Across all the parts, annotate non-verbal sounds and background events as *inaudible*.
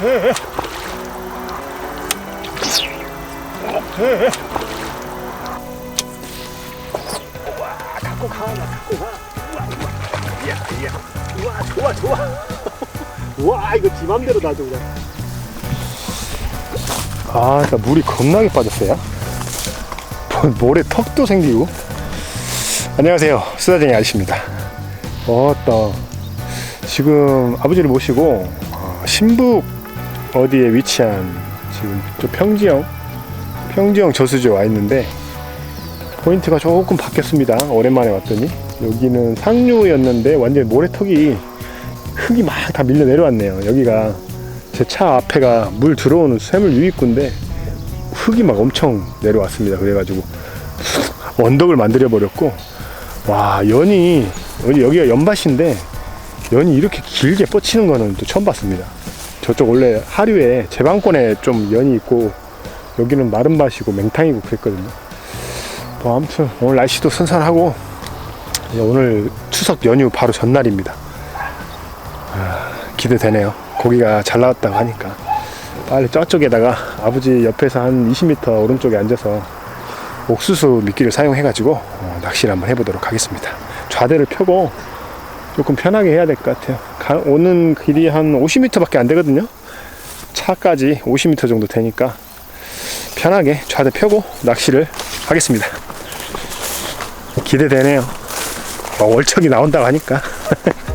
오케이. 오케이. 우와, 갖고 가, 나 갖고 가. 우와, 우와. 이야, 이야. 우와, 좋아, 좋아. 우와, 이거 지 맘대로 놔줘, 그냥. 아, 나 물이 겁나게 빠졌어요. 뭐, 모래 턱도 생기고. 안녕하세요. 수다쟁이 아저씨입니다. 어따. 지금 아버지를 모시고 어, 신북 어디에 위치한 지금 저 평지형 평지형 저수지에 와 있는데 포인트가 조금 바뀌었습니다. 오랜만에 왔더니 여기는 상류였는데 완전 모래턱이 흙이 막 다 밀려 내려왔네요. 여기가 제 차 앞에가 물 들어오는 샘물 유입구인데 흙이 막 엄청 내려왔습니다. 그래가지고 언덕을 만들어 버렸고 와 연이 여기 여기가 연밭인데 연이 이렇게 길게 뻗치는 거는 또 처음 봤습니다. 저쪽 원래 하류에 제방권에 좀 연이 있고 여기는 마른 밭이고 맹탕이고 그랬거든요. 뭐 아무튼 오늘 날씨도 선선하고 오늘 추석 연휴 바로 전날입니다. 아, 기대되네요. 고기가 잘 나왔다고 하니까 빨리 저쪽에다가 아버지 옆에서 한 20m 오른쪽에 앉아서 옥수수 미끼를 사용해가지고 어, 낚시를 한번 해보도록 하겠습니다. 좌대를 펴고 조금 편하게 해야 될 것 같아요. 가- 오는 길이 한 50m밖에 안 되거든요. 차까지 50m 정도 되니까 편하게 좌대 펴고 낚시를 하겠습니다. 기대되네요. 뭐 월척이 나온다고 하니까. *laughs*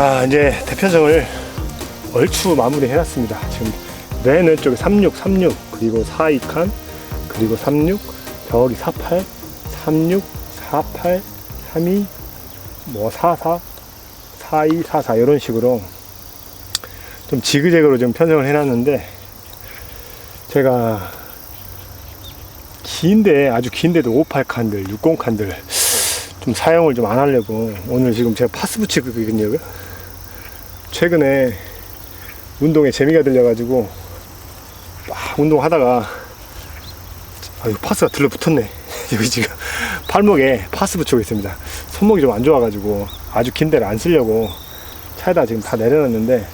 아 이제 대편성을 얼추 마무리 해놨습니다 지금 맨 왼쪽에 36, 36 그리고 42칸 그리고 36 저기 48 36 48 32 뭐 44 42 44 이런 식으로 좀 지그재그로 좀 편성을 해놨는데 제가 긴데 아주 긴데도 58칸들 60칸들 좀 사용을 좀 안 하려고 오늘 지금 제가 파스 붙이고 있거든요. 최근에 운동에 재미가 들려가지고 막 운동하다가 아유 파스가 들러붙었네. *laughs* 여기 지금 팔목에 파스 붙이고 있습니다. 손목이 좀 안 좋아가지고 아주 긴 데를 안 쓰려고 차에다 지금 다 내려놨는데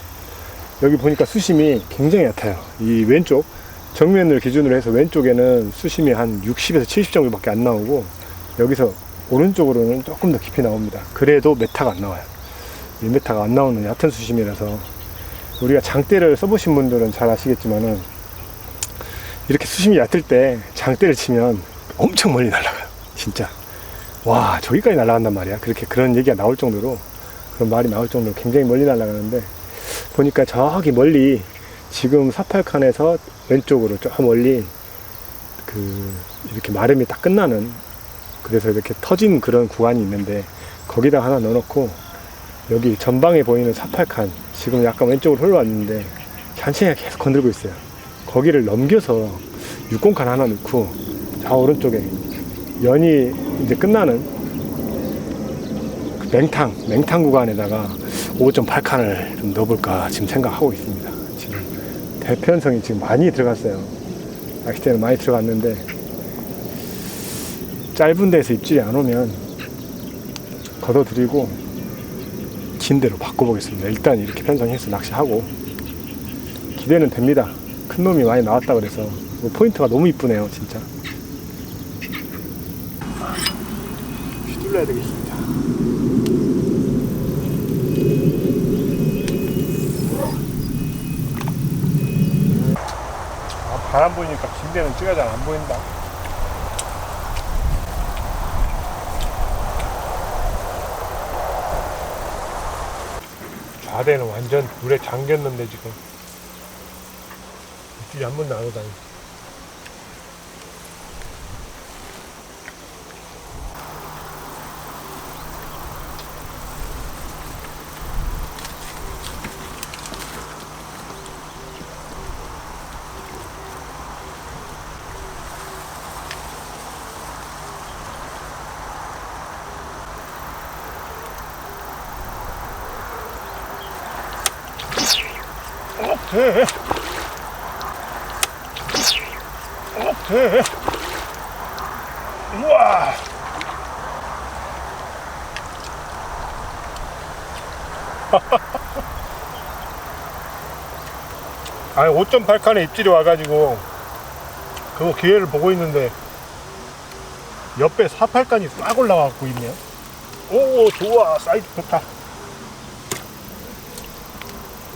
여기 보니까 수심이 굉장히 얕아요. 이 왼쪽 정면을 기준으로 해서 왼쪽에는 수심이 한 60에서 70 정도밖에 안 나오고 여기서 오른쪽으로는 조금 더 깊이 나옵니다. 그래도 메타가 안 나와요. 1m가 안 나오는 얕은 수심이라서 우리가 장대를 써보신 분들은 잘 아시겠지만은 이렇게 수심이 얕을 때 장대를 치면 엄청 멀리 날아가요. 진짜. 와, 저기까지 날아간단 말이야. 그렇게 그런 얘기가 나올 정도로 그런 말이 나올 정도로 굉장히 멀리 날아가는데 보니까 저기 멀리 지금 48칸에서 왼쪽으로 저 멀리 그 이렇게 마름이 딱 끝나는 그래서 이렇게 터진 그런 구간이 있는데 거기다 하나 넣어놓고 여기 전방에 보이는 48칸 지금 약간 왼쪽으로 흘러왔는데 잔챙이가 계속 건들고 있어요. 거기를 넘겨서 60칸 하나 넣고 저 오른쪽에 연이 이제 끝나는 그 맹탕 맹탕 구간에다가 5.8칸을 좀 넣어볼까 지금 생각하고 있습니다. 지금 대편성이 지금 많이 들어갔어요. 낚싯대는 많이 들어갔는데 짧은 데서 입질이 안 오면 걷어들이고 긴대로 바꿔보겠습니다. 일단 이렇게 편성해서 낚시하고 기대는 됩니다. 큰 놈이 많이 나왔다 그래서 뭐 포인트가 너무 이쁘네요, 진짜. 휘둘러야 되겠습니다. 아, 바람 보이니까 긴대는 찍어잘 안 보인다. 좌대는 완전 물에 잠겼는데 지금 입질이 한 번도 안 오다니. 돼. 돼. 우와. *laughs* 아니 5.8칸에 입질이 와가지고 그거 기회를 보고 있는데 옆에 4팔칸이 싹 올라가고 있네요. 오 좋아 사이즈 좋다.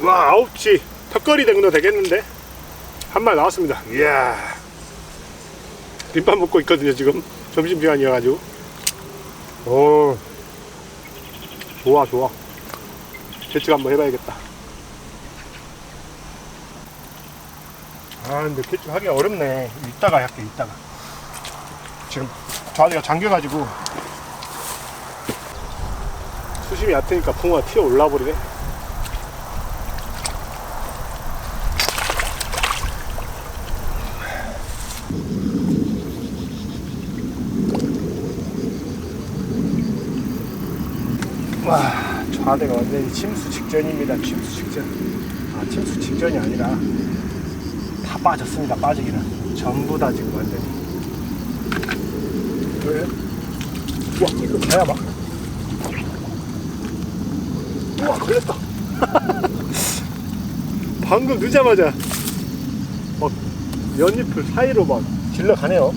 와 아홉치 턱걸이 정도 되겠는데 한 마리 나왔습니다 이야 김밥 먹고 있거든요 지금. 점심시간이어가지고. 오 좋아 좋아. 채찍 한번 해봐야겠다. 아 근데 채찍 하기가 어렵네. 이따가 할게 이따가. 지금 좌대가 잠겨가지고. 수심이 얕으니까 붕어가 튀어 올라버리네 와, 좌대가 완전히 침수 직전입니다. 침수 직전. 아, 침수 직전이 아니라 다 빠졌습니다. 빠지기는. 전부 다 지금 완전히. 왜? 와, 이거 개야 막. 우와, 걸렸다. *laughs* 방금 넣자마자 막 연잎을 사이로 막 질러 가네요.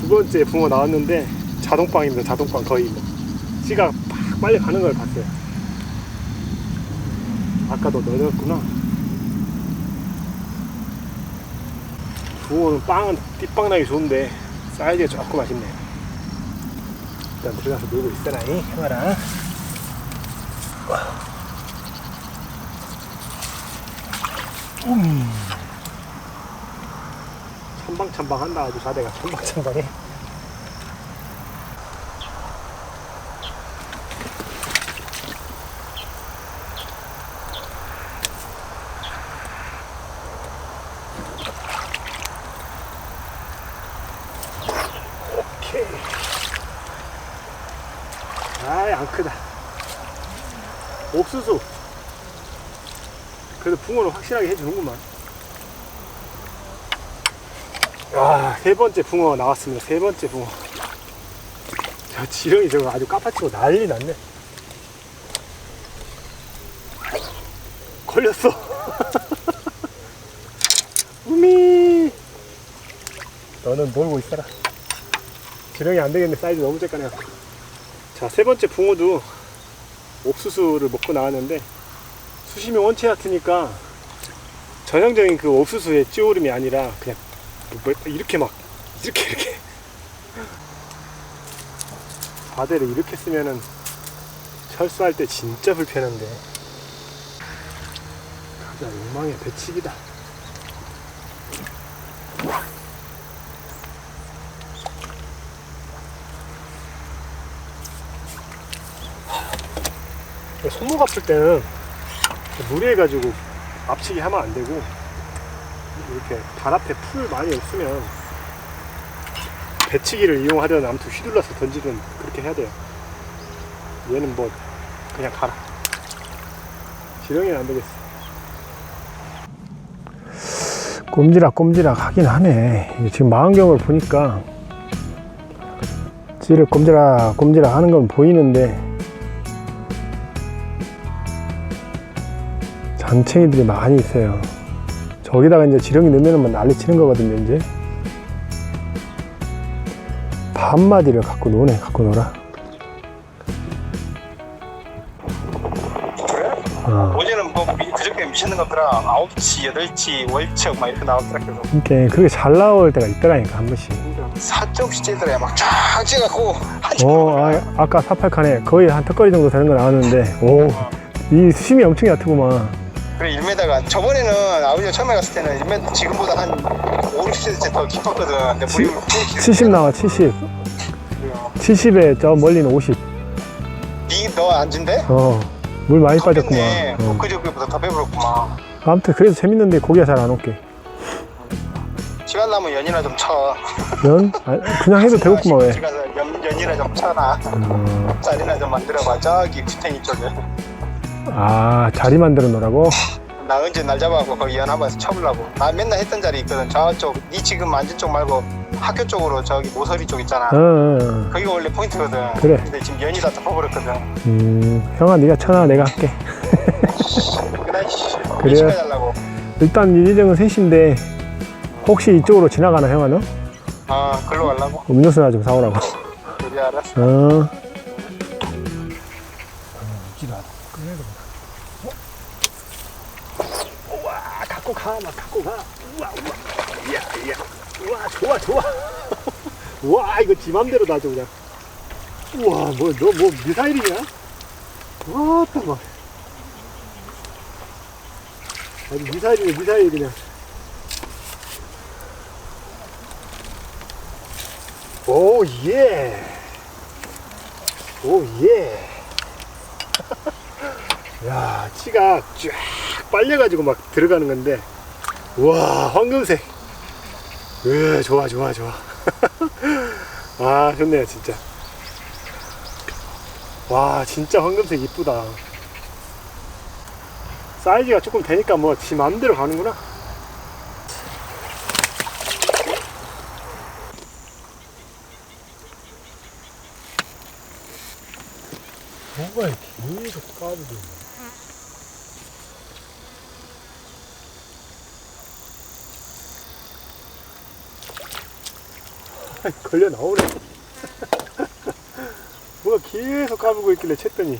두 번째 붕어 나왔는데 자동빵입니다. 자동빵 거의 뭐 씨가 팍 빨리 가는 걸 봤어요. 아까도 넣었구나. 붕어는 빵은 띠빵 나기 좋은데 사이즈가 조금 아쉽네요. 일단 들어가서 놀고 있어라, 이 형아랑. 음. 천방천방 한다 아주 자대가 천방천방해. 오케이. 아이, 안 크다. 옥수수. 그래도 붕어는 확실하게 해주는구만. 와, 세 번째 붕어 나왔습니다. 세 번째 붕어. 저 지렁이 저거 아주 까파치고 난리 났네. 걸렸어. *laughs* 우미. 너는 놀고 있어라. 지렁이 안 되겠네. 사이즈 너무 작가네요. 자, 세 번째 붕어도 옥수수를 먹고 나왔는데 수심이 원체 얕으니까 전형적인 그 옥수수의 찌오름이 아니라 그냥 뭐 이렇게 막 이렇게 이렇게 *laughs* 바다를 이렇게 쓰면은 철수할 때 진짜 불편한데. 가자 욕망의 배치기다 손목 아플 때는 무리해가지고 앞치기 하면 안 되고 이렇게 발 앞에 풀 많이 없으면 배치기를 이용하든 아무튼 휘둘러서 던지든 그렇게 해야 돼요. 얘는 뭐 그냥 가라. 지렁이는 안 되겠어. 꼼지락 꼼지락 하긴 하네. 지금 망원경을 보니까 찌를 꼼지락 꼼지락 하는 건 보이는데 잔챙이들이 많이 있어요. 저기다가 이제 지렁이 넣으면 뭐 난리 치는 거거든요, 이제. 반 마디를 갖고 노네, 갖고 놀아. 그래? 어. 어제는 뭐 미- 그저 어저께 미치는 것들아 9치, 8치, 월척 막 이렇게 나오더라 그래서 이렇게 그게 잘 나올 때가 있더라니까 한 번씩. 4점씩 찌더라 막쫙 한참 오, 아, 아까 48칸에 거의 한 턱걸이 정도 되는 거 나왔는데, 오, 이 수심이 엄청 얕구만. 그래 1m가 저번에는 아버지가 처음에 갔을 때는 1m 지금보다 한 5, 60cm 더 깊었거든 근데 물이 70 나와, 70. 70에 저 멀리는 50. 니너 앉은데? 어, 물 많이 빠졌구만. 네 어. 그저께보다 더 배부르구만 아무튼 그래도 재밌는데 고기가 잘 안 올게. 시간 나면 연이나 좀 쳐. 연? 아, 그냥 해도 되겠구만, 왜. 연, 연이나 좀 쳐놔. 음, 짤이나 좀 만들어봐. 저기 구탱이 쪽에. 아, 자리 만들어 놓으라고? 나 언제 날 잡아갖고 거기 연 한번 쳐보려고. 나 맨날 했던 자리 있거든. 저쪽, 니 지금 앉은 쪽 말고 학교 쪽으로 저기 모서리 쪽 있잖아. 어, 어, 어. 거기가 원래 포인트거든. 그래. 근데 지금 연이 다 덮어버렸거든. 음, 형아, 네가 쳐놔, 내가 할게. *laughs* 씨. 그래요? 시간 달라고. 일단 일정은 3시인데, 혹시 이쪽으로 지나가나, 형아, 너? 아, 글로 가려고? 음료수나 좀 사오라고. 그래, 알았어. 어. 갖고 가, 막 갖고 가. 우와, 우와. 야, 야. 우와, 좋아, 좋아. *laughs* 와, 이거 지 맘대로 놔줘, 그냥. 우와, 뭐, 너 뭐 미사일이냐? 와, 또 막. 아주 미사일이네, 미사일 그냥. 오, 예. 오, 예. *laughs* 야, 치가 쫙 빨려가지고 막 들어가는 건데. 와, 황금색. 으, 좋아, 좋아, 좋아. *laughs* 아, 좋네요, 진짜. 와, 진짜 황금색 이쁘다. 사이즈가 조금 되니까 뭐, 지 맘대로 가는구나. 뭐가 계속 까지고 있네. 아이, *laughs* 걸려 나오네. *laughs* 뭐가 계속 까불고 있길래 챘더니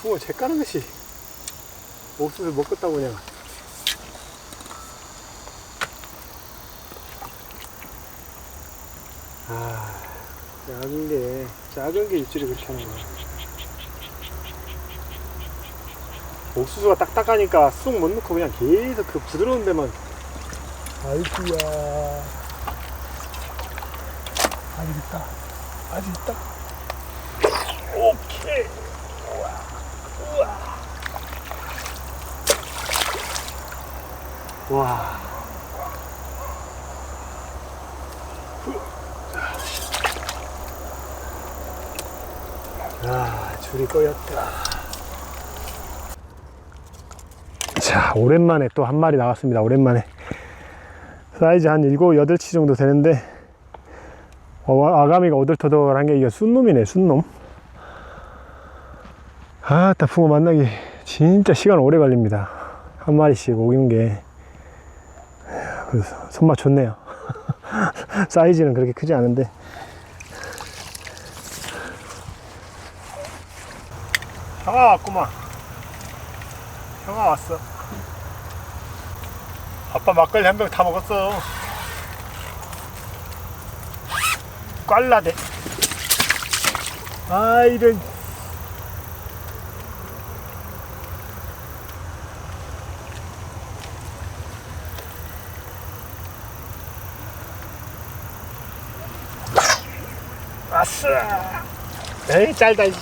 붕어 재 까는 것이 옥수수 먹겠다고 그냥. 아, 작은 게, 작은 게 입질을 그렇게 하는 거야. 옥수수가 딱딱하니까 쑥 못 넣고 그냥 계속 그 부드러운 데만 아이쿠야 아직 있다 아직 있다 오케이 우와 우와 와 아, 줄이 꼬였다. 자, 오랜만에 또 한 마리 나왔습니다. 오랜만에. 사이즈 한 7, 8치 정도 되는데, 어, 아가미가 오돌토돌한 게 이게 순놈이네, 순놈. 아따, 붕어 만나기 진짜 시간 오래 걸립니다. 한 마리씩 오는 게. 그래서 손맛 좋네요. 사이즈는 그렇게 크지 않은데. 형아 왔구만. 형아 왔어. 아빠 막걸리 한 병 다 먹었어. 꽐라대. 아, 이런. 아싸. 에이, 짧다. 씨.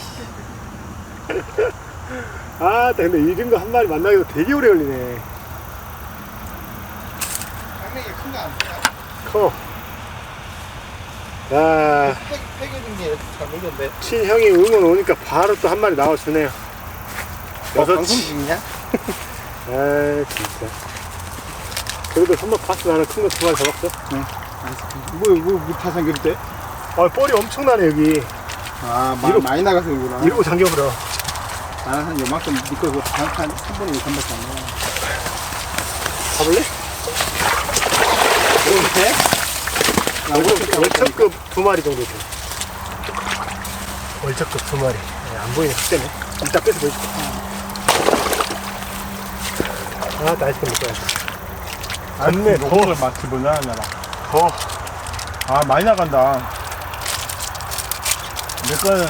*laughs* 아, 근데 이런 거 한 마리 만나기도 되게 오래 걸리네. 큰거 안 돼. 커. 야, 폐겨진 게잘 먹는데. 친형이 응원 오니까 바로 또 한 마리 나와주네요. 여섯 방송 치. 중이냐? *laughs* 아, 진짜. 그래도 선물 파스 하나 큰 거 두 마리 잡았어. 뭐, 뭐, 뭐 타산 그때? 아, 뻘이 엄청나네, 여기. 아, 이러- 많이 나가서 그구나. 이러고 잠겨버려. 나는 한 요만큼 니꺼 그 한, 한 3분의 1 3밖에 안 나와. 가볼래? 이렇게? 월척급 두 마리 정도 돼. 월척급 두 마리. 네, 안 보이네, 그때네. 이따 빼서 보여줄게. 아, 나 아이스크림 먹어야지. 안네, 더, 요거를 막 집어넣어놔라. 더. 아, 많이 나간다. 내 거는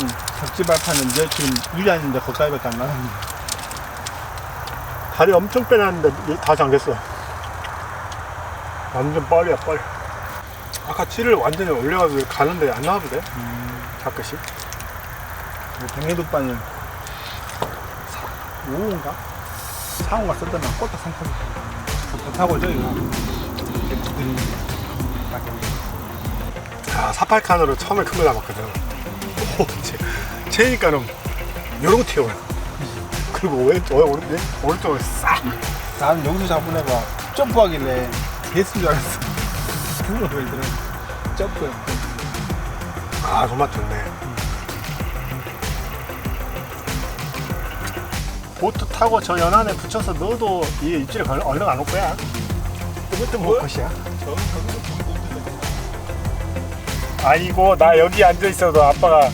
발판은 이제 지금 유리아닌데 거기까지밖에 안 나갔네. 다리 엄청 빼놨는데 다 잠겼어. 완전 뻘이야, 뻘. 아까 칠을 완전히 올려가지고 가는데 안 나와도 돼? 가끔씩. 백리도빠는 5호인가? 4호인가 썼더니 꼴딱 상타고 좋다고 저 이거 여기. 아, 48칸으로 처음에 큰거 잡았거든. 오, 제, 제니까는 요런 튀어요. 그리고 왼쪽, 어, 오른, 오른쪽으로 싹. 나는 여기서 애가 점프하길래 개쓴 줄 알았어 왜 들어 점프 아, 정말 좋네. 보트 타고 저 연안에 붙여서 넣어도 이 입질이 얼- 얼른 안 올 거야. 그것도 못 것이야. 아이고, 나 여기 앉아 있어도 아빠가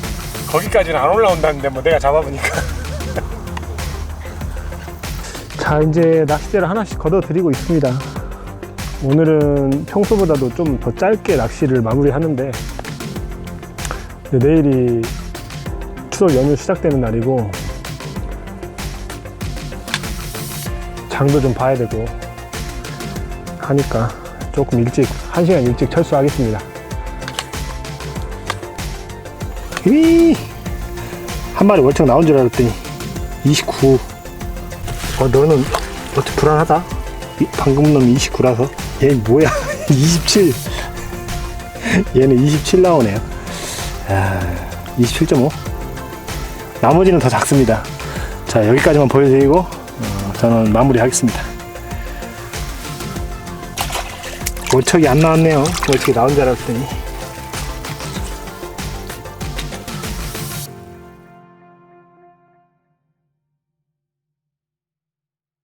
거기까지는 안 올라온다는데 뭐 내가 잡아보니까. 자, 이제 낚싯대를 하나씩 걷어 드리고 있습니다. 오늘은 평소보다도 좀 더 짧게 낚시를 마무리하는데 내일이 추석 연휴 시작되는 날이고 장도 좀 봐야 되고 하니까 조금 일찍 한 시간 일찍 철수하겠습니다. 휘! 한 마리 월척 나온 줄 알았더니 29. 어 너는 어떻게 불안하다? 이- 방금 놈 29라서 얘 뭐야 *laughs* 27. 얘는 27 나오네요. 아, 27.5. 나머지는 더 작습니다. 자, 여기까지만 보여드리고, 어, 저는 마무리 하겠습니다. 월척이 안 나왔네요. 월척이 나온 줄 알았더니.